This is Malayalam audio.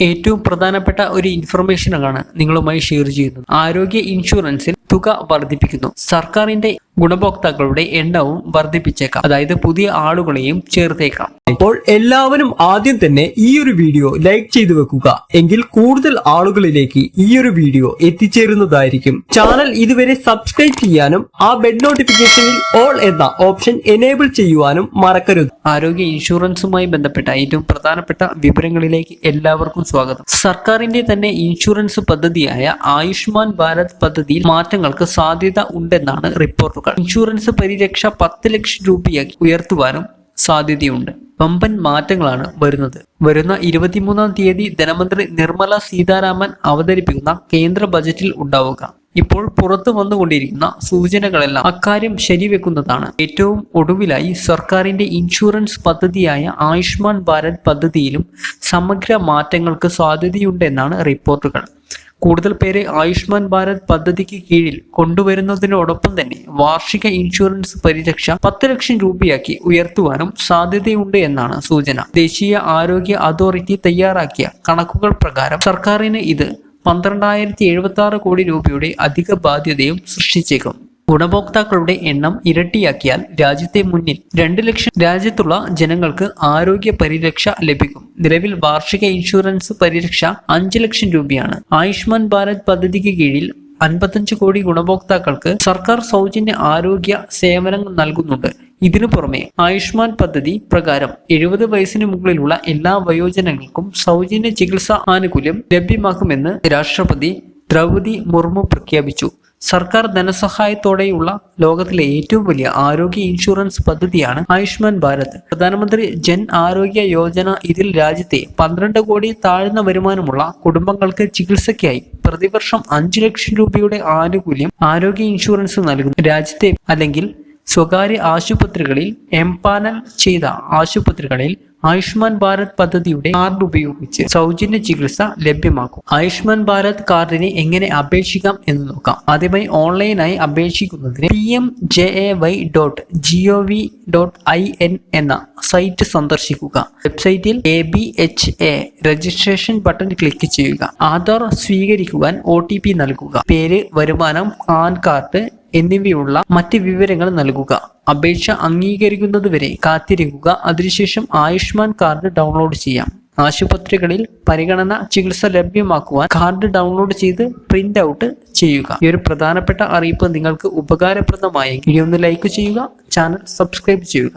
ഏറ്റവും പ്രധാനപ്പെട്ട ഒരു ഇൻഫർമേഷനാണ് നിങ്ങളുമായി ഷെയർ ചെയ്യുന്നത്. ആരോഗ്യ ഇൻഷുറൻസിൽ തുക വർദ്ധിപ്പിക്കുന്നു. സർക്കാരിന്റെ ഗുണഭോക്താക്കളുടെ എണ്ണവും വർദ്ധിപ്പിച്ചേക്കാം. അതായത് പുതിയ ആളുകളെയും ചേർത്തേക്കാം. അപ്പോൾ എല്ലാവരും ആദ്യം തന്നെ ഈ ഒരു വീഡിയോ ലൈക്ക് ചെയ്തു വെക്കുക. എങ്കിൽ കൂടുതൽ ആളുകളിലേക്ക് ഈ ഒരു വീഡിയോ എത്തിച്ചേരുന്നതായിരിക്കും. ചാനൽ ഇതുവരെ സബ്സ്ക്രൈബ് ചെയ്യാനും ആ ബെഡ് നോട്ടിഫിക്കേഷനിൽ ഓൾ എന്ന ഓപ്ഷൻ എനേബിൾ ചെയ്യുവാനും മറക്കരുത്. ആരോഗ്യ ഇൻഷുറൻസുമായി ബന്ധപ്പെട്ട ഏറ്റവും പ്രധാനപ്പെട്ട വിവരങ്ങളിലേക്ക് എല്ലാവർക്കും സ്വാഗതം. സർക്കാരിന്റെ തന്നെ ഇൻഷുറൻസ് പദ്ധതിയായ ആയുഷ്മാൻ ഭാരത് പദ്ധതിയിൽ മാറ്റങ്ങൾക്ക് സാധ്യത ഉണ്ടെന്നാണ് റിപ്പോർട്ടുകൾ. ഇൻഷുറൻസ് പരിരക്ഷ പത്ത് ലക്ഷം രൂപയാക്കി ഉയർത്തുവാനും സാധ്യതയുണ്ട്. വമ്പൻ മാറ്റങ്ങളാണ് വരുന്നത്. വരുന്ന ഇരുപത്തിമൂന്നാം തീയതി ധനമന്ത്രി നിർമ്മല സീതാരാമൻ അവതരിപ്പിക്കുന്ന കേന്ദ്ര ബജറ്റിൽ ഉണ്ടാവുക. ഇപ്പോൾ പുറത്തു വന്നുകൊണ്ടിരിക്കുന്ന സൂചനകളെല്ലാം അക്കാര്യം ശരിവെക്കുന്നതാണ്. ഏറ്റവും ഒടുവിലായി സർക്കാരിന്റെ ഇൻഷുറൻസ് പദ്ധതിയായ ആയുഷ്മാൻ ഭാരത് പദ്ധതിയിലും സമഗ്ര മാറ്റങ്ങൾക്ക് സാധ്യതയുണ്ടെന്നാണ് റിപ്പോർട്ടുകൾ. കൂടുതൽ പേരെ ആയുഷ്മാൻ ഭാരത് പദ്ധതിക്ക് കീഴിൽ കൊണ്ടുവരുന്നതിനോടൊപ്പം തന്നെ വാർഷിക ഇൻഷുറൻസ് പരിരക്ഷ പത്ത് ലക്ഷം രൂപയാക്കി ഉയർത്തുവാനും സാധ്യതയുണ്ട് എന്നാണ് സൂചന. ദേശീയ ആരോഗ്യ അതോറിറ്റി തയ്യാറാക്കിയ കണക്കുകൾ പ്രകാരം സർക്കാരിന് ഇത് പന്ത്രണ്ടായിരത്തി എഴുപത്തി ആറ് കോടി രൂപയുടെ അധിക ബാധ്യതയും സൃഷ്ടിച്ചേക്കും. ഗുണഭോക്താക്കളുടെ എണ്ണം ഇരട്ടിയാക്കിയാൽ രാജ്യത്തെ മുന്നിൽ രണ്ട് ലക്ഷം രാജ്യത്തുള്ള ജനങ്ങൾക്ക് ആരോഗ്യ പരിരക്ഷ ലഭിക്കും. നിലവിൽ വാർഷിക ഇൻഷുറൻസ് പരിരക്ഷ അഞ്ച് ലക്ഷം രൂപയാണ്. ആയുഷ്മാൻ ഭാരത് പദ്ധതിക്ക് കീഴിൽ അൻപത്തഞ്ച് കോടി ഗുണഭോക്താക്കൾക്ക് സർക്കാർ സൗജന്യ ആരോഗ്യ സേവനങ്ങൾ നൽകുന്നുണ്ട്. ഇതിനു പുറമെ ആയുഷ്മാൻ പദ്ധതി പ്രകാരം എഴുപത് വയസ്സിന് മുകളിലുള്ള എല്ലാ വയോജനങ്ങൾക്കും സൗജന്യ ചികിത്സാ ആനുകൂല്യം ലഭ്യമാക്കുമെന്ന് രാഷ്ട്രപതി ദ്രൗപതി മുർമു പ്രഖ്യാപിച്ചു. സർക്കാർ ധനസഹായത്തോടെയുള്ള ലോകത്തിലെ ഏറ്റവും വലിയ ആരോഗ്യ ഇൻഷുറൻസ് പദ്ധതിയാണ് ആയുഷ്മാൻ ഭാരത്. പ്രധാനമന്ത്രി ജൻ ആരോഗ്യ യോജന ഇതിൽ രാജ്യത്തെ പന്ത്രണ്ട് കോടി താഴ്ന്ന വരുമാനമുള്ള കുടുംബങ്ങൾക്ക് ചികിത്സയ്ക്കായി പ്രതിവർഷം അഞ്ചു ലക്ഷം രൂപയുടെ ആനുകൂല്യം ആരോഗ്യ ഇൻഷുറൻസ് നൽകുന്നു. രാജ്യത്തെ അല്ലെങ്കിൽ സ്വകാര്യ ആശുപത്രികളിൽ എംപാനൽ ചെയ്ത ആശുപത്രികളിൽ ആയുഷ്മാൻ ഭാരത് പദ്ധതിയുടെ കാർഡ് ഉപയോഗിച്ച് സൗജന്യ ചികിത്സ ലഭ്യമാക്കും. ആയുഷ്മാൻ ഭാരത് കാർഡിന് എങ്ങനെ അപേക്ഷിക്കാം എന്ന് നോക്കാം. ആദ്യമായി ഓൺലൈനായി അപേക്ഷിക്കുന്നതിന് P M J A Y dot G O V dot I N എന്ന സൈറ്റ് സന്ദർശിക്കുക. വെബ്സൈറ്റിൽ A B H A registration button click ചെയ്യുക. ആധാർ സ്വീകരിക്കുവാൻ ഒ ടി പി നൽകുക. പേര് വരുമാനം പാൻ കാർഡ് എന്നിവയുള്ള മറ്റ് വിവരങ്ങൾ നൽകുക. അപേക്ഷ അംഗീകരിക്കുന്നതുവരെ കാത്തിരിക്കുക. അതിനുശേഷം ആയുഷ്മാൻ കാർഡ് ഡൗൺലോഡ് ചെയ്യാം. ആശുപത്രികളിൽ പരിഗണന ചികിത്സ ലഭ്യമാക്കുവാൻ കാർഡ് ഡൗൺലോഡ് ചെയ്ത് പ്രിന്റ് ഔട്ട് ചെയ്യുക. ഈ ഒരു പ്രധാനപ്പെട്ട അറിയിപ്പ് നിങ്ങൾക്ക് ഉപകാരപ്രദമായെങ്കിൽ ഒന്ന് ലൈക്ക് ചെയ്യുക ചാനൽ സബ്സ്ക്രൈബ് ചെയ്യുക.